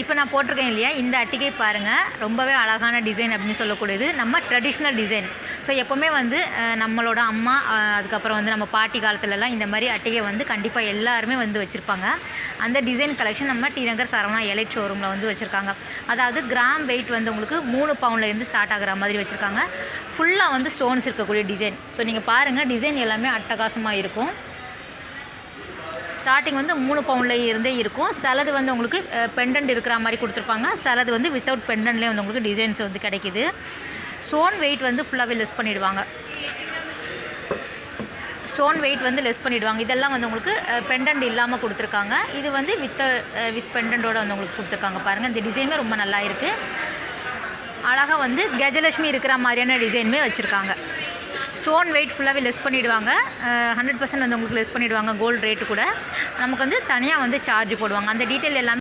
இப்போ நான் போட்டிருக்கேன் இல்லையா? இந்த அட்டிகை பாருங்கள் ரொம்பவே அழகான டிசைன் அப்படின்னு சொல்லக்கூடியது. நம்ம ட்ரெடிஷ்னல் டிசைன். ஸோ எப்போவுமே வந்து நம்மளோட அம்மா அதுக்கப்புறம் வந்து நம்ம பாட்டி காலத்துலலாம் இந்த மாதிரி அட்டிகை வந்து கண்டிப்பாக எல்லாருமே வந்து வச்சுருப்பாங்க. அந்த டிசைன் கலெக்ஷன் நம்ம டி நகர் சரவணா எலை ஷோரூமில் வந்து வச்சுருக்காங்க. அதாவது கிராம் வெயிட் வந்து உங்களுக்கு மூணு பவுண்ட்லேருந்து ஸ்டார்ட் ஆகிற மாதிரி வச்சுருக்காங்க. ஃபுல்லாக வந்து ஸ்டோன்ஸ் இருக்கக்கூடிய டிசைன் ஸோ நீங்கள் பாருங்கள் டிசைன் எல்லாமே அட்டகாசமாக இருக்கும். ஸ்டார்டிங் வந்து மூணு பவுன்லேயே இருந்தே இருக்கும். சிலது வந்து உங்களுக்கு பெண்டன்ட் இருக்கிற மாதிரி கொடுத்துருப்பாங்க. சிலது வந்து வித்தவுட் பெண்டன்ட்லேயே வந்து உங்களுக்கு டிசைன்ஸ் வந்து கிடைக்கிது. ஸ்டோன் வெயிட் வந்து ஃபுல்லாகவே லெஸ் பண்ணிவிடுவாங்க ஸ்டோன் வெயிட் வந்து லெஸ் பண்ணிவிடுவாங்க இதெல்லாம் வந்து உங்களுக்கு பெண்டன்ட் இல்லாமல் கொடுத்துருக்காங்க. இது வந்து வித் வித் பெண்டன்ட்டோட வந்து உங்களுக்கு கொடுத்துருக்காங்க. பாருங்கள் இந்த டிசைனுமே ரொம்ப நல்லா இருக்குது அழகாக வந்து கஜலட்சுமி இருக்கிற மாதிரியான டிசைனுமே வச்சுருக்காங்க. ஸ்டோன் வெயிட் ஃபுல்லாகவே லெஸ் பண்ணிவிடுவாங்க ஹண்ட்ரட் பர்சன்ட் வந்து உங்களுக்கு லெஸ் பண்ணிவிடுவாங்க கோல்டு ரேட்டு கூட. நமக்கு வந்து தனியாக வந்து சார்ஜ் போடுவாங்க. அந்த டீட்டெயில் எல்லாமே